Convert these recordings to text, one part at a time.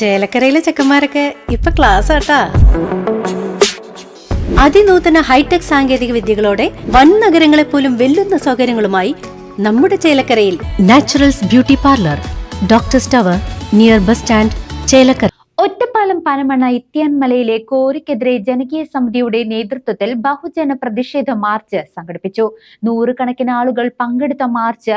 ചേലക്കരയിലെ ചെക്കന്മാരൊക്കെ ഇപ്പൊ ക്ലാസ് ആട്ടാ. അതിനൂതന ഹൈടെക് സാങ്കേതിക വിദ്യകളോടെ വൻ നഗരങ്ങളെ പോലും വെല്ലുന്ന സൗകര്യങ്ങളുമായി നമ്മുടെ ചേലക്കരയിൽ Naturals beauty parlour doctor tower near bus stand Chelakkara. Ottapalam Panamanna ഇത്യാൻമലയിലെ കോരിക്കെതിരെ ജനകീയ സമിതിയുടെ നേതൃത്വത്തിൽ ബഹുജന പ്രതിഷേധ മാർച്ച് സംഘടിപ്പിച്ചു. നൂറുകണക്കിന് ആളുകൾ പങ്കെടുത്ത മാർച്ച്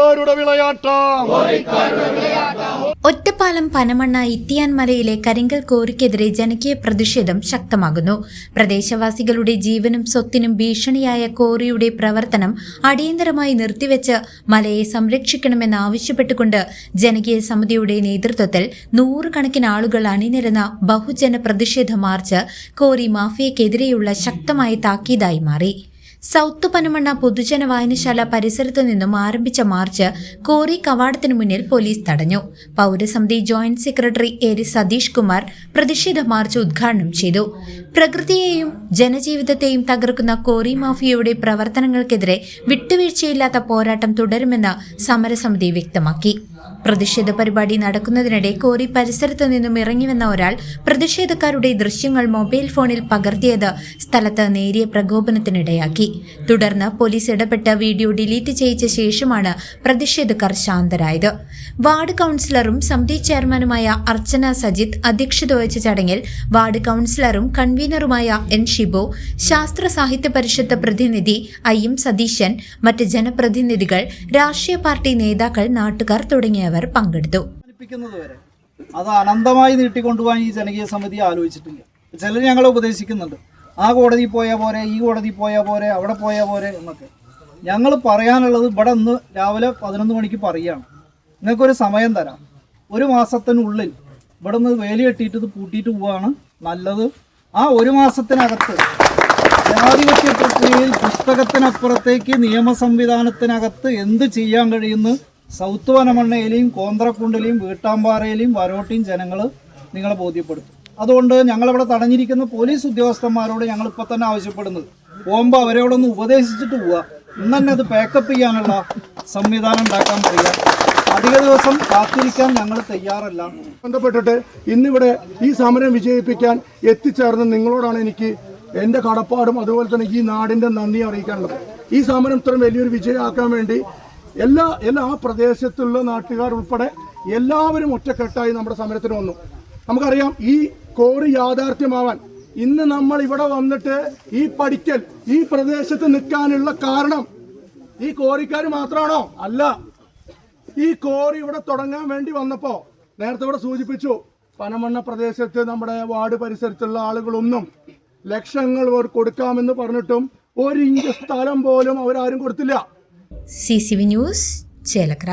കോരിക്കാരുടെ വിളയാട്ടം. ഒറ്റപ്പാലം പനമണ്ണ ഇത്തിയാൻ മലയിലെ കരിങ്കൽ കോറിക്കെതിരെ ജനകീയ പ്രതിഷേധം ശക്തമാകുന്നു. പ്രദേശവാസികളുടെ ജീവനും സ്വത്തിനും ഭീഷണിയായ കോറിയുടെ പ്രവർത്തനം അടിയന്തരമായി നിർത്തിവെച്ച് മലയെ സംരക്ഷിക്കണമെന്ന് ആവശ്യപ്പെട്ടുകൊണ്ട് ജനകീയ സമിതിയുടെ നേതൃത്വത്തിൽ നൂറുകണക്കിന് ആളുകൾ അണിനിരന്ന ബഹുജന പ്രതിഷേധ മാർച്ച് കോറി മാഫിയക്കെതിരെയുള്ള ശക്തമായ താക്കീതായി മാറി. സൗത്ത് പനമണ്ണ പൊതുജന വായനശാല പരിസരത്തു നിന്നും ആരംഭിച്ച മാർച്ച് കോറി കവാടത്തിനു മുന്നിൽ പോലീസ് തടഞ്ഞു. പൗരസമിതി ജോയിന്റ് സെക്രട്ടറി എരി സതീഷ് കുമാർ പ്രതിഷേധ മാർച്ച് ഉദ്ഘാടനം ചെയ്തു. പ്രകൃതിയെയും ജനജീവിതത്തെയും തകർക്കുന്ന കോറി മാഫിയയുടെ പ്രവർത്തനങ്ങൾക്കെതിരെ വിട്ടുവീഴ്ചയില്ലാത്ത പോരാട്ടം തുടരുമെന്ന് സമരസമിതി വ്യക്തമാക്കി. പ്രതിഷേധ പരിപാടി നടക്കുന്നതിനിടെ കോറി പരിസരത്തു നിന്നും ഇറങ്ങിവന്ന ഒരാൾ പ്രതിഷേധക്കാരുടെ ദൃശ്യങ്ങൾ മൊബൈൽ ഫോണിൽ പകർത്തിയത് സ്ഥലത്ത് നേരിയ പ്രകോപനത്തിനിടയാക്കി. തുടർന്ന് പോലീസ് ഇടപെട്ട് വീഡിയോ ഡിലീറ്റ് ചെയ്യിച്ച ശേഷമാണ് പ്രതിഷേധക്കാർ ശാന്തരായത്. വാർഡ് കൗൺസിലറും സമിതി ചെയർമാനുമായ അർച്ചന സജിത്ത് അധ്യക്ഷത വഹിച്ച ചടങ്ങിൽ വാർഡ് കൗൺസിലറും കൺവീനറുമായ എൻ ഷിബോ ശാസ്ത്ര സാഹിത്യ പരിഷത്ത് പ്രതിനിധി ഐ എം സതീശൻ മറ്റ് ജനപ്രതിനിധികൾ രാഷ്ട്രീയ പാർട്ടി നേതാക്കൾ നാട്ടുകാർ തുടങ്ങിയവർ പങ്കെടുത്തു. അത് അനന്തമായി നീട്ടിക്കൊണ്ടുപോകാൻ ഈ ജനകീയ സമിതി ആലോചിച്ചിട്ടില്ല. ചിലർ ഞങ്ങളെ ഉപദേശിക്കുന്നുണ്ട്. ആ കോടതി പോയാൽ പോരെ ഈ കോടതി പോയാൽ പോരെ അവിടെ പോയാൽ പോരെ എന്നൊക്കെ. ഞങ്ങൾ പറയാനുള്ളത് ഇവിടെ ഇന്ന് രാവിലെ പതിനൊന്ന് മണിക്ക് പറയുകയാണ് നിങ്ങൾക്കൊരു സമയം തരാം. ഒരു മാസത്തിനുള്ളിൽ ഇവിടെ നിന്ന് വേലി കെട്ടിയിട്ട് ഇത് പൂട്ടിയിട്ട് പോവുകയാണ് നല്ലത്. ആ ഒരു മാസത്തിനകത്ത് ജനാധിപത്യ പ്രക്രിയയിൽ പുസ്തകത്തിനപ്പുറത്തേക്ക് നിയമ സംവിധാനത്തിനകത്ത് എന്ത് ചെയ്യാൻ കഴിയുന്നു? സൗത്ത് വനമണ്ണയിലെയും കോന്ത്രക്കുണ്ടിലെയും വീട്ടാമ്പാറയിലെയും വരോട്ടിയും ജനങ്ങൾ നിങ്ങളെ ബോധ്യപ്പെടുത്തും. അതുകൊണ്ട് ഞങ്ങളിവിടെ തടഞ്ഞിരിക്കുന്ന പോലീസ് ഉദ്യോഗസ്ഥന്മാരോട് ഞങ്ങൾ ഇപ്പോൾ തന്നെ ആവശ്യപ്പെടുന്നത്. പോകുമ്പോൾ അവരോടൊന്ന് ഉപദേശിച്ചിട്ട് പോവുക. ഇന്ന് തന്നെ അത് പാക്കപ്പ് ചെയ്യാനുള്ള സംവിധാനം ഉണ്ടാക്കാൻ പറയുക അധിക ദിവസം കാത്തിരിക്കാൻ ഞങ്ങൾ തയ്യാറല്ല. ബന്ധപ്പെട്ടിട്ട് ഇന്നിവിടെ ഈ സമരം വിജയിപ്പിക്കാൻ എത്തിച്ചേർന്ന് നിങ്ങളോടാണ് എനിക്ക് എന്റെ കടപ്പാടും അതുപോലെ തന്നെ ഈ നാടിന്റെ നന്ദി അറിയിക്കാനുള്ളത്. ഈ സമരം ഇത്രയും വലിയൊരു വിജയമാക്കാൻ വേണ്ടി എല്ലാ എല്ലാ ആ പ്രദേശത്തുള്ള നാട്ടുകാർ ഉൾപ്പെടെ എല്ലാവരും ഒറ്റക്കെട്ടായി നമ്മുടെ സമരത്തിന് വന്നു. നമുക്കറിയാം ഈ കോറി യാഥാർത്ഥ്യമാവാൻ. ഇന്ന് നമ്മൾ ഇവിടെ വന്നിട്ട് ഈ പഠിക്കൽ ഈ പ്രദേശത്ത് നിൽക്കാനുള്ള കാരണം ഈ കോറിക്കാർ മാത്രമാണോ അല്ല. ഈ കോറി ഇവിടെ തുടങ്ങാൻ വേണ്ടി വന്നപ്പോ നേരത്തെ ഇവിടെ സൂചിപ്പിച്ചു പനമണ്ണ പ്രദേശത്ത് നമ്മുടെ വാർഡ് പരിസരത്തുള്ള ആളുകളൊന്നും ലക്ഷങ്ങൾ കൊടുക്കാമെന്ന് പറഞ്ഞിട്ടും ഒരു ഇഞ്ച് സ്ഥലം പോലും അവരാരും കൊടുത്തില്ല. C C V news Chelakkara.